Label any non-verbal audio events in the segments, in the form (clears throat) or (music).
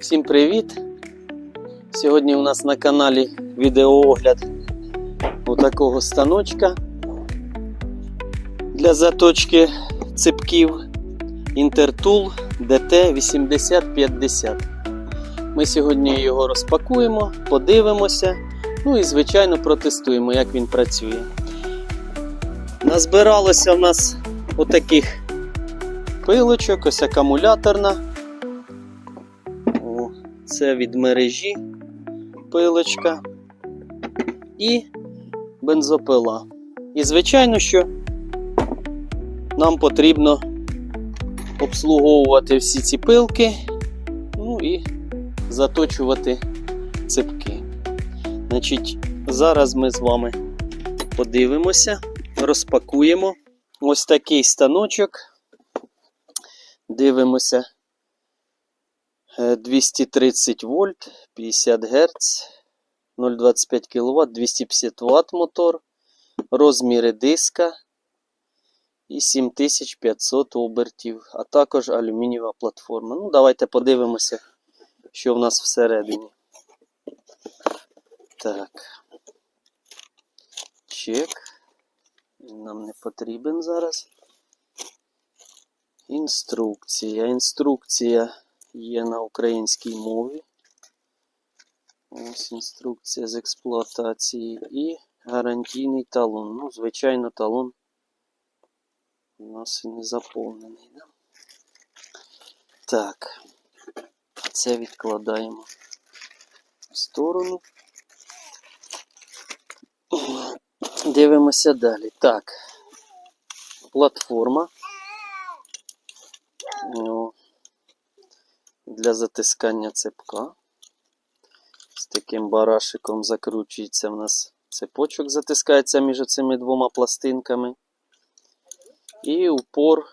Всім привіт! Сьогодні у нас на каналі відеоогляд отакого станочка для заточки ципків Intertool DT8050. Ми сьогодні його розпакуємо, подивимося, ну і звичайно протестуємо, як він працює. Назбиралося в нас отаких пилочок, ось акумуляторна. Це від мережі пилочка і бензопила. І, звичайно, що нам потрібно обслуговувати всі ці пилки, ну і заточувати цепки. Значить, зараз ми з вами подивимося, розпакуємо ось такий станочок. Дивимося. Е, 230 вольт, 50 Гц, 0,25 кВт, 250 Вт мотор, розміри диска і 7500 обертів, а також алюмінієва платформа. Ну, давайте подивимося, що в нас всередині. Так. Чек. Нам не потрібен зараз. Інструкція. Інструкція є на українській мові. Ось інструкція з експлуатації і гарантійний талон. Ну, звичайно, талон у нас і не заповнений. Да? Так, це відкладаємо в сторону. Дивимося далі. Так, платформа. Ну, для затискання цепка. З таким барашиком закручується в нас цепочок, затискається між цими двома пластинками. І упор,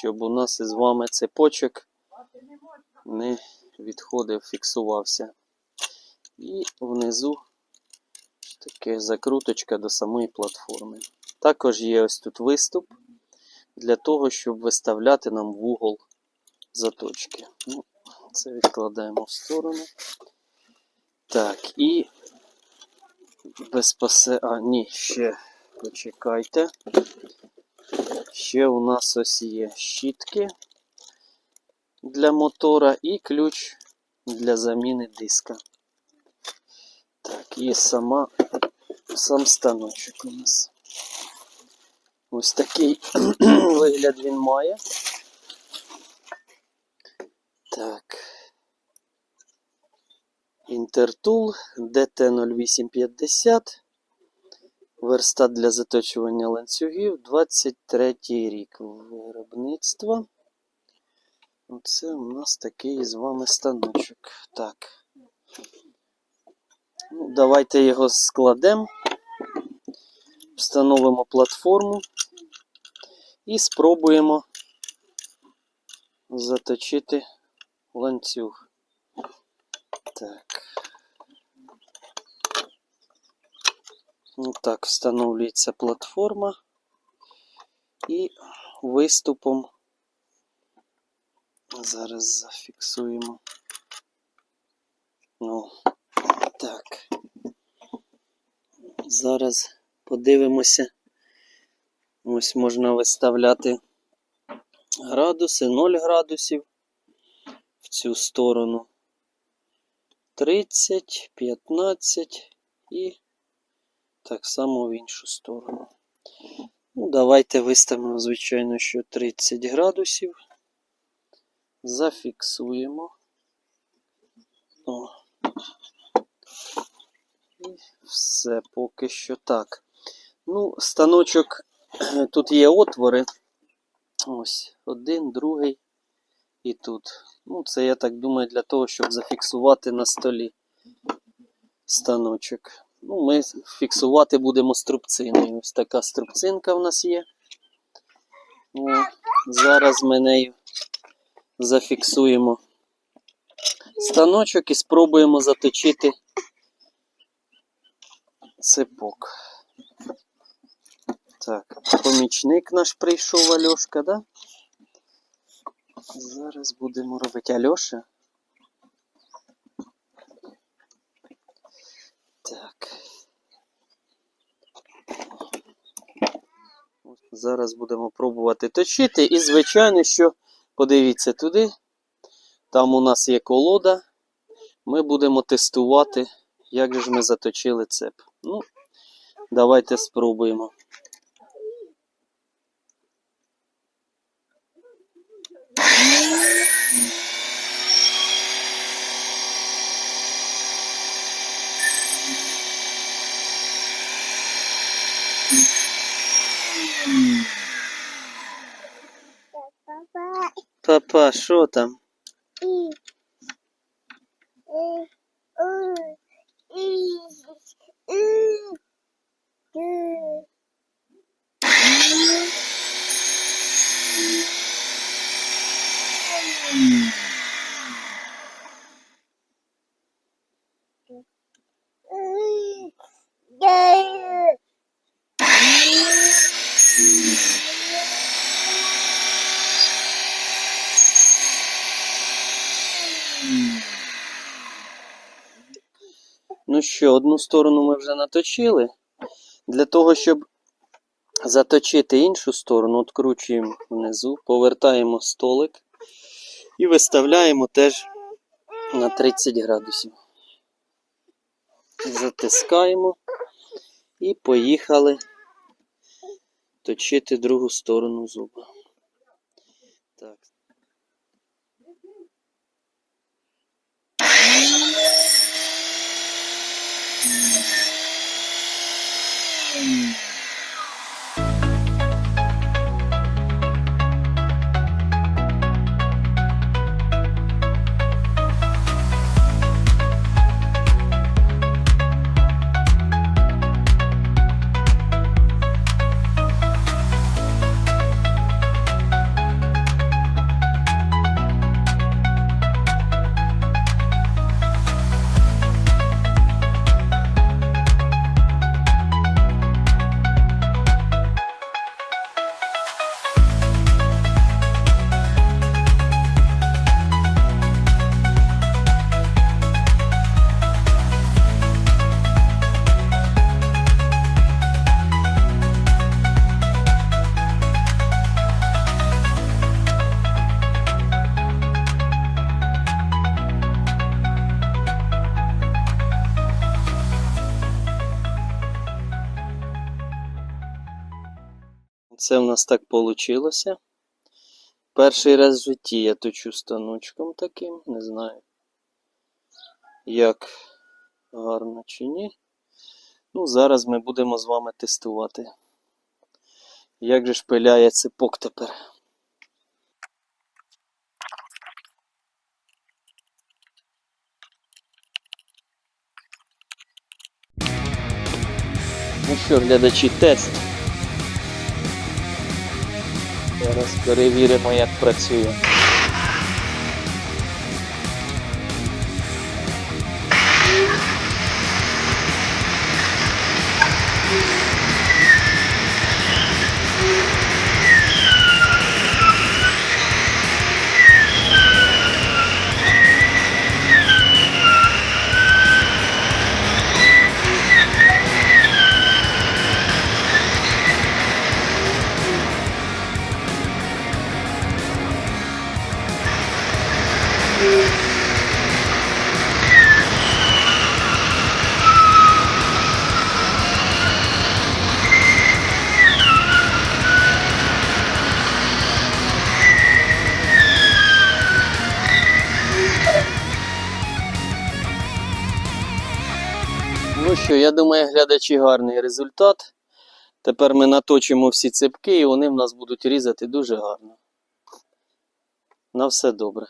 щоб у нас із вами цепочок не відходив, фіксувався. І внизу таке закруточка до самої платформи. Також є ось тут виступ для того, щоб виставляти нам в угол заточки. Ну, це відкладаємо в сторону. Так, і безпосередньо. А, ні, ще почекайте. Ще у нас ось є щітки для мотора і ключ для заміни диска. Так, і сама, сам станочок у нас. Ось такий (clears throat) вигляд він має. Так. Intertool DT0850. Верстат для заточування ланцюгів 23 рік виробництва. Оце у нас такий з вами станочок. Так. Ну, давайте його складемо, встановимо платформу і спробуємо заточити ланцюг. Так. Ну так, встановлюється платформа і виступом зараз зафіксуємо. Ну, так. Зараз подивимося. Ось можна виставляти градуси, 0 градусів цю сторону. 30, 15 і так само в іншу сторону. Ну, давайте виставимо, звичайно, що 30 градусів. Зафіксуємо. О. І все поки що так. Ну, станочок, тут є отвори. Ось, один, другий і тут. Ну, це, я так думаю, для того, щоб зафіксувати на столі станочок. Ну, ми фіксувати будемо струбциною. Ось така струбцинка в нас є. О, зараз ми нею зафіксуємо станочок і спробуємо заточити цепок. Так, помічник наш прийшов Альошка, да? Зараз будемо робити Альоша. Так. Зараз будемо пробувати точити. І, звичайно, що подивіться туди. Там у нас є колода. Ми будемо тестувати, як же ж ми заточили цеп. Ну, давайте спробуємо. Папа що там? Ну що, одну сторону ми вже наточили. Для того, щоб заточити іншу сторону, откручуємо внизу, повертаємо столик і виставляємо теж на 30 градусів. Затискаємо і поїхали точити другу сторону зуба. Так. Це в нас так вийшло. Перший раз в житті я точу станочком таким, не знаю, як гарно чи ні. Ну, зараз ми будемо з вами тестувати. Як же ж пиляє цепок тепер. Ну що, глядачі, тест. Зараз перевіримо, як працює. Що, я думаю, глядачі гарний результат. Тепер ми наточимо всі цепки і вони в нас будуть різати дуже гарно. На все добре.